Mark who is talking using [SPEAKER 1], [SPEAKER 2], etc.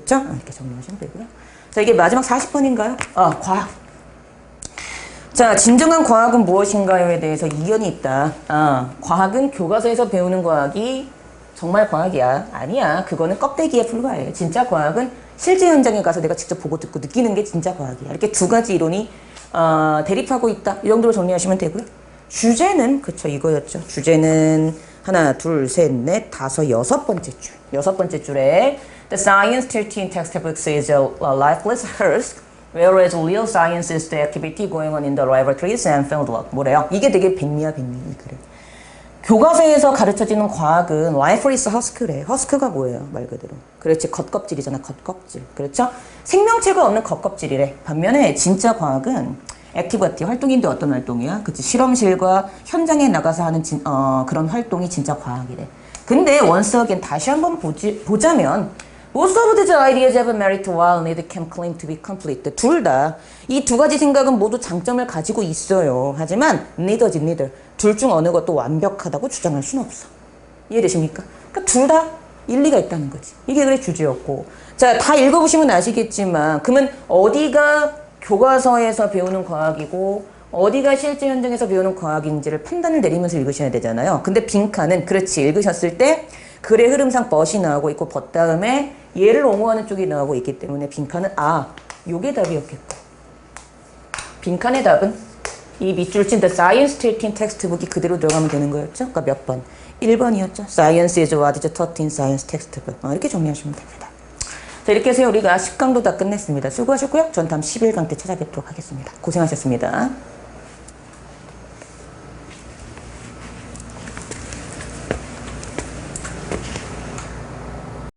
[SPEAKER 1] 아, 이렇게 정리하시면 되고요. 자, 이게 마지막 40번인가요? 아, 과학. 자, 진정한 과학은 무엇인가요에 대해서 이견이 있다. 아, 과학은 교과서에서 배우는 과학이 정말 과학이야. 아니야. 그거는 껍데기에 불과해. 진짜 과학은 실제 현장에 가서 내가 직접 보고 듣고 느끼는 게 진짜 과학이야. 이렇게 두 가지 이론이 어, 대립하고 있다. 이 정도로 정리하시면 되고요. 주제는 그쵸 이거였죠. 주제는 하나, 둘, 셋, 넷, 다섯, 여섯 번째 줄. 여섯 번째 줄에 The science 13 textbooks is a lifeless hearse, whereas real science is the activity going on in the laboratories and fieldwork. 뭐래요? 이게 되게 백미야 백미 이 글은. 교과서에서 가르쳐지는 과학은 라이프리스 허스크래. 허스크가 뭐예요? 말 그대로. 그렇지, 겉껍질이잖아, 겉껍질. 그렇죠? 생명체가 없는 겉껍질이래. 반면에 진짜 과학은 액티비티, 활동인데 어떤 활동이야? 그치, 실험실과 현장에 나가서 하는 진, 어, 그런 활동이 진짜 과학이래. 근데 once again 다시 한번 보지, 보자면 Most of these ideas have merit while neither can claim to be complete. 둘 다 이 두 가지 생각은 모두 장점을 가지고 있어요. 하지만 neither지 neither. 둘 중 어느 것도 완벽하다고 주장할 수는 없어. 이해되십니까? 그러니까 둘 다 일리가 있다는 거지. 이게 그래 주제였고. 자, 다 읽어보시면 아시겠지만 그러면 어디가 교과서에서 배우는 과학이고 어디가 실제 현장에서 배우는 과학인지를 판단을 내리면서 읽으셔야 되잖아요. 근데 빈칸은 그렇지 읽으셨을 때 글의 흐름상 벗이 나오고 있고 벗 다음에 얘를 옹호하는 쪽이 나오고 있기 때문에 빈칸은 아 요게 답이었겠고 빈칸의 답은 이 밑줄 친 The Science 13 텍스트북이 그대로 들어가면 되는 거였죠? 그러니까 몇 번? 1번이었죠. Science is what is taught in science textbook. 어, 이렇게 정리하시면 됩니다. 자 이렇게 해서 우리가 10강도 다 끝냈습니다. 수고하셨고요. 전 다음 11강 때 찾아뵙도록 하겠습니다. 고생하셨습니다.